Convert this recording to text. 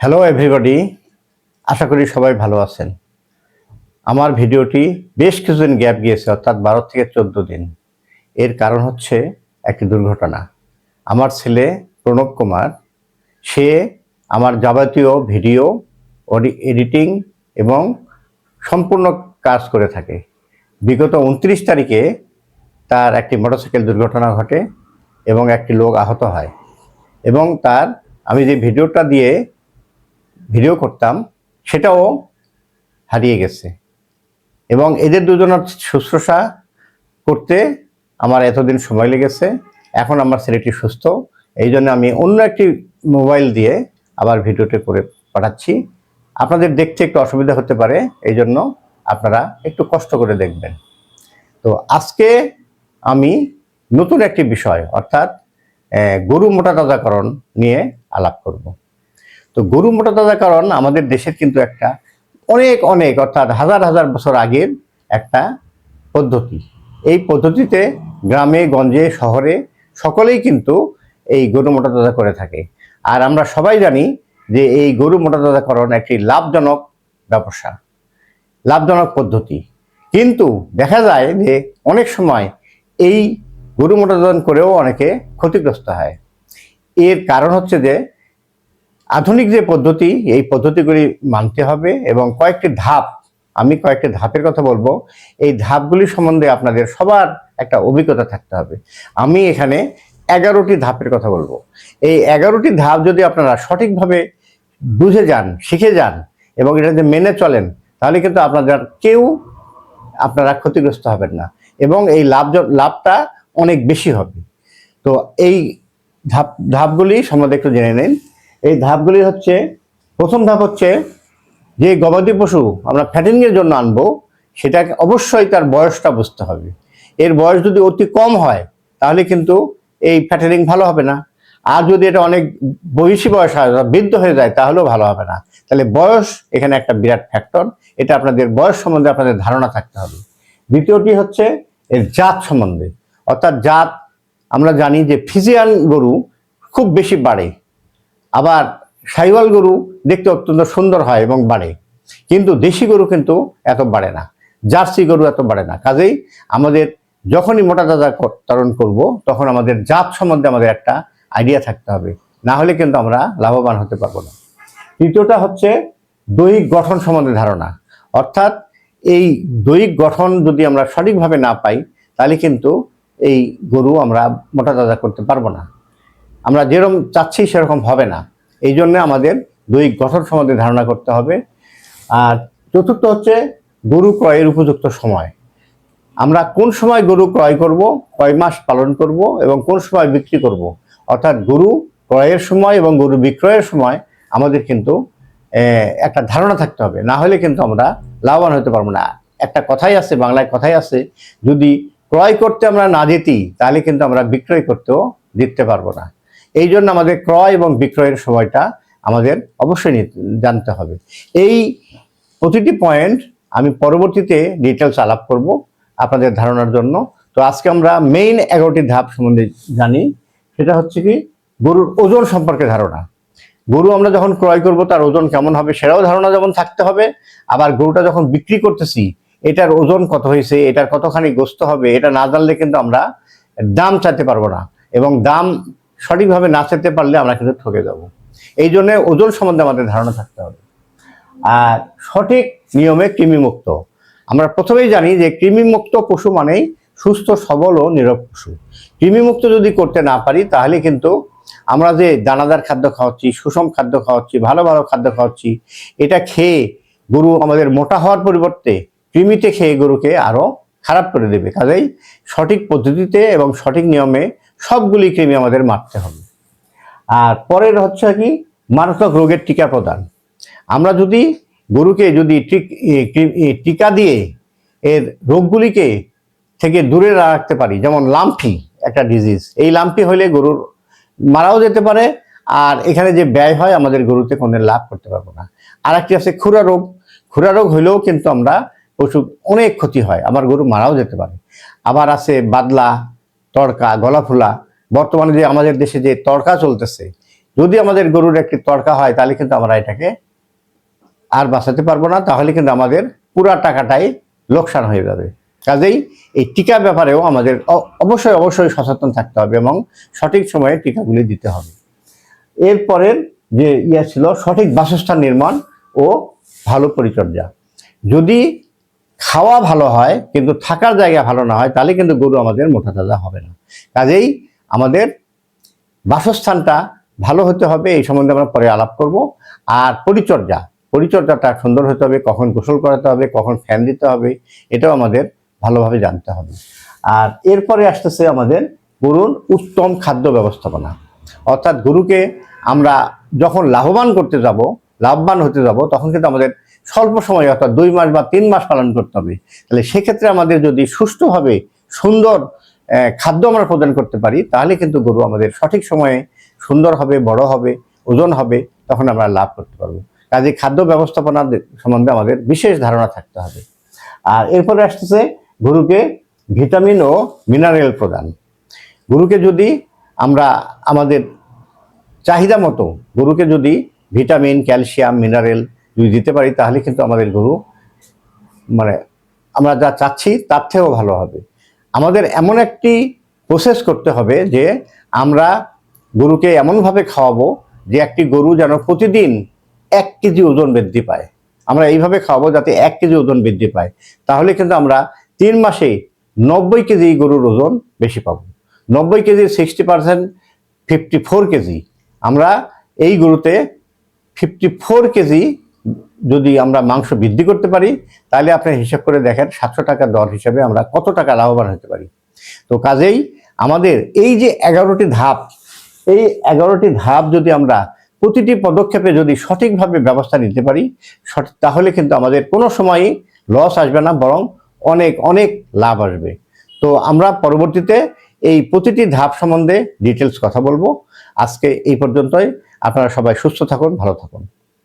Hello everybody আশা করি সবাই ভালো আছেন। আমার ভিডিওটি বেশ কিছুদিন গ্যাপ গিয়েছে, অর্থাৎ বারো থেকে চোদ্দ দিন। এর কারণ হচ্ছে একটি দুর্ঘটনা। আমার ছেলে প্রণব কুমার, সে আমার যাবতীয় ভিডিও এডিটিং এবং সম্পূর্ণ কাজ করে থাকে। বিগত উনত্রিশ তারিখে তার একটি মোটরসাইকেল দুর্ঘটনা ঘটে এবং একটি লোক আহত হয়। এবং তার, আমি যে ভিডিওটা দিয়ে ভিডিও করতাম, সেটাও হারিয়ে গেছে। এবং এদের দুজনের শুশ্রূষা করতে আমার এতদিন সময় লেগেছে। এখন আমার ছেলেটি সুস্থ। এই জন্য আমি অন্য একটি মোবাইল দিয়ে আবার ভিডিওটি করে পাঠাচ্ছি। আপনাদের দেখতে একটু অসুবিধা হতে পারে, এই জন্য আপনারা একটু কষ্ট করে দেখবেন। তো আজকে আমি নতুন একটি বিষয়, অর্থাৎ গরু মোটা তাজাকরণ নিয়ে আলাপ করব। তো গরু মোটা তাজাকরণ আমাদের দেশের কিন্তু একটা অনেক অনেক, অর্থাৎ হাজার হাজার বছর আগের একটা পদ্ধতি। এই পদ্ধতিতে গ্রামে, গঞ্জে, শহরে সকলেই কিন্তু এই গরু মোটা তাজা করে থাকে। আর আমরা সবাই জানি যে এই গরু মোটা তাজাকরণ একটি লাভজনক ব্যবসা, লাভজনক পদ্ধতি। কিন্তু দেখা যায় যে অনেক সময় এই গরু মোটাদান করেও অনেকে ক্ষতিগ্রস্ত হয়। এর কারণ হচ্ছে যে আধুনিক যে পদ্ধতি, এই পদ্ধতিগুলি মানতে হবে এবং কয়েকটি ধাপ, আমি কয়েকটি ধাপের কথা বলব, এই ধাপগুলি সম্বন্ধে আপনাদের সবার একটা অভিজ্ঞতা থাকতে হবে। আমি এখানে এগারোটি ধাপের কথা বলব। এই এগারোটি ধাপ যদি আপনারা সঠিকভাবে বুঝে যান, শিখে যান এবং এটা যদি মেনে চলেন, তাহলে কিন্তু আপনাদের কেউ আপনারা ক্ষতিগ্রস্ত হবেন না এবং এই লাভ লাভটা অনেক বেশি হবে। তো এই ধাপ, ধাপগুলি সম্বন্ধে একটু জেনে নিন। এই ধাপগুলি হচ্ছে, প্রথম ধাপ হচ্ছে যে গবাদি পশু আমরা ফ্যাটেনিংয়ের জন্য আনব, সেটাকে অবশ্যই তার বয়সটা বুঝতে হবে। এর বয়স যদি অতি কম হয়, তাহলে কিন্তু এই ফ্যাটেনিং ভালো হবে না। আর যদি এটা অনেক বয়সী বয়স হয় বৃদ্ধ হয়ে যায়, তাহলেও ভালো হবে না। তাহলে বয়স এখানে একটা বিরাট ফ্যাক্টর, এটা আপনাদের বয়স সম্বন্ধে আপনাদের ধারণা থাকতে হবে। দ্বিতীয়টি হচ্ছে এর জাত সম্বন্ধে। অর্থাৎ জাত, আমরা জানি যে ফিজিয়ান গরু খুব বেশি বাড়ে। আবার সাইওয়াল গরু দেখতে অত্যন্ত সুন্দর হয় এবং বাড়ে। কিন্তু দেশি গরু কিন্তু এত বাড়ে না। জার্সি গরু এত বাড়ে না। কাজেই আমাদের যখনই মোটা তাজা তরণ করব, তখন আমাদের জাত সম্বন্ধে আমাদের একটা আইডিয়া থাকতে হবে। না হলে কিন্তু আমরা লাভবান হতে পারব না। তৃতীয়টা হচ্ছে দৈহিক গঠন সম্বন্ধে ধারণা। অর্থাৎ এই দৈহিক গঠন যদি আমরা সঠিকভাবে না পাই, তাহলে কিন্তু এই গরু আমরা মোটা তাজা করতে পারব না। আমরা যেরকম চাচ্ছি সেরকম হবে না। এই জন্য আমাদের দৈহিক গঠন সম্বন্ধে ধারণা করতে হবে। আর চতুর্থ হচ্ছে গরু ক্রয়ের উপযুক্ত সময়। আমরা কোন সময় গরু ক্রয় করব, কয় মাস পালন করব এবং কোন সময় বিক্রি করব? অর্থাৎ গরু ক্রয়ের সময় এবং গরু বিক্রয়ের সময় আমাদের কিন্তু একটা ধারণা থাকতে হবে। না হলে কিন্তু আমরা লাভবান হতে পারব না। একটা কথাই আছে, বাংলায় কথাই আছে, যদি ক্রয় করতে আমরা না যেতি তাহলে কিন্তু আমরা বিক্রয় করতেও জিততে পারব না। এই জন্য আমাদের ক্রয় এবং বিক্রয়ের সময়টা আমাদের অবশ্যই জানতে হবে। এই প্রতিটি পয়েন্ট আমি পরবর্তীতে ডিটেলস আলাপ করব আপনাদের ধারণার জন্য। তো আজকে আমরা মেইন এগারোটি ধাপ সম্বন্ধে জানি। সেটা হচ্ছে কি, গরুর ওজন সম্পর্কে ধারণা। গরু আমরা যখন ক্রয় করব, তার ওজন কেমন হবে সেটাও ধারণা যেমন থাকতে হবে। আবার গরুটা যখন বিক্রি করতেছি, এটার ওজন কত হয়েছে, এটার কতখানি গোস্ত হবে, এটা না জানলে কিন্তু আমরা দাম চাইতে পারব না। এবং দাম সঠিকভাবে না চাইতে পারলে আমরা কিন্তু ঠকে যাব। এই জন্য ওজন সম্বন্ধে আমাদের ধারণা থাকতে হবে। আর সঠিক নিয়মে কৃমিমুক্ত। আমরা প্রথমেই জানি যে কৃমিমুক্ত পশু মানেই সুস্থ, সবল ও নিরব পশু। কৃমিমুক্ত যদি করতে না পারি, তাহলে কিন্তু আমরা যে দানাদার খাদ্য খাওয়াচ্ছি, সুষম খাদ্য খাওয়াচ্ছি, ভালো ভালো খাদ্য খাওয়াচ্ছি, এটা খেয়ে গরু আমাদের মোটা হওয়ার পরিবর্তে কৃমিতে খেয়ে গরুকে আরও খারাপ করে দেবে। কাজেই সঠিক পদ্ধতিতে এবং সঠিক নিয়মে সবগুলি কৃমি আমাদের মারতে হবে। আর পরের হচ্ছে কি, মারাত্মক রোগের টিকা প্রদান। আমরা যদি গরুকে যদি টিক- দিয়ে এর রোগগুলিকে থেকে দূরে রাখতে পারি, যেমন লাম্পি একটা ডিজিজ এই লাম্পি হলে গরুর মারাও যেতে পারে, আর এখানে যে ব্যয় হয় আমাদের গরুতে কোনো লাভ করতে পারব না। আর একটি আছে খুরা রোগ। খুরা রোগ হলেও কিন্তু আমরা পশু, অনেক ক্ষতি হয়, আমার গরু মারাও যেতে পারে। আবার আছে বাদলা তড়কা গলা ফোলা বর্তমানে যে আমাদের দেশে যে তড়কা চলতেছে, যদি আমাদের গরুর একটি তড়কা হয়, তাহলে কিন্তু আমরা এটাকে আর বাঁচাতে পারব না, তাহলে কিন্তু আমাদের পুরা টাকাটাই লোকসান হয়ে যাবে। কাজেই এই টিকা ব্যাপারেও আমাদের অবশ্যই অবশ্যই সচেতন থাকতে হবে এবং সঠিক সময়ে টিকাগুলি দিতে হবে। এরপরের যে ইয়ে ছিল, সঠিক বাসস্থান নির্মাণ ও ভালো পরিচর্যা। যদি খাওয়া ভালো হয়, কিন্তু থাকার জায়গা ভালো না হয়, তাহলে কিন্তু গরু আমাদের মোটা তাজা হবে না। কাজেই আমাদের বাসস্থানটা ভালো হতে হবে, এই সম্বন্ধে আমরা পরে আলাপ করব। আর পরিচর্যা, পরিচর্যাটা সুন্দর হতে হবে, কখন গোসল করাতে হবে, কখন ফ্যান দিতে হবে, এটাও আমাদের ভালোভাবে জানতে হবে। আর এরপরে আসতেছে আমাদের গরুর উত্তম খাদ্য ব্যবস্থাপনা। অর্থাৎ গরুকে আমরা যখন লাভবান করতে যাব, লাভবান হতে যাব, তখন কিন্তু আমাদের স্বল্প সময় অর্থাৎ দুই মাস বা তিন মাস পালন করতে হবে। তাহলে সেক্ষেত্রে আমাদের যদি সুষ্ঠুভাবে সুন্দর খাদ্য আমরা প্রদান করতে পারি, তাহলে কিন্তু গরু আমাদের সঠিক সময়ে সুন্দর হবে, বড় হবে, ওজন হবে, তখন আমরা লাভ করতে পারব। কাজে খাদ্য ব্যবস্থাপনা সম্বন্ধে আমাদের বিশেষ ধারণা থাকতে হবে। আর এরপরে আসতেছে গরুকে ভিটামিন ও মিনারেল প্রদান। গরুকে যদি আমরা আমাদের চাহিদা মতো, গরুকে যদি ভিটামিন, ক্যালসিয়াম, মিনারেল যদি দিতে পারি, তাহলে কিন্তু আমাদের গরু মানে আমরা যা চাচ্ছি, তার থেকেও ভালো হবে। আমাদের এমন একটি প্রসেস করতে হবে যে আমরা গরুকে এমনভাবে খাওয়াবো যে একটি গরু যেন প্রতিদিন এক কেজি ওজন বৃদ্ধি পায়। আমরা এইভাবে খাওয়াবো যাতে এক কেজি ওজন বৃদ্ধি পায়। তাহলে কিন্তু আমরা তিন মাসে নব্বই কেজি গরুর ওজন বেশি পাবো। নব্বই কেজির sixty percent fifty four kg. আমরা এই গরুতে ফিফটি ফোর কেজি যদি আমরা মাংস বৃদ্ধি করতে পারি, তাহলে আপনি হিসাব করে দেখেন সাতশো টাকা দর হিসাবে আমরা কত টাকা লাভবান হতে পারি। তো কাজেই আমাদের এই যে এগারোটি ধাপ, এই এগারোটি ধাপ যদি আমরা প্রতিটি পদক্ষেপে যদি সঠিকভাবে ব্যবস্থা নিতে পারি তাহলে কিন্তু আমাদের কোনো সময়ই লস আসবে না, বরং অনেক অনেক লাভ আসবে। তো আমরা পরবর্তীতে এই প্রতিটি ধাপ সম্বন্ধে ডিটেলস কথা বলব। আজকে এই পর্যন্তই। আপনারা সবাই সুস্থ থাকুন, ভালো থাকুন।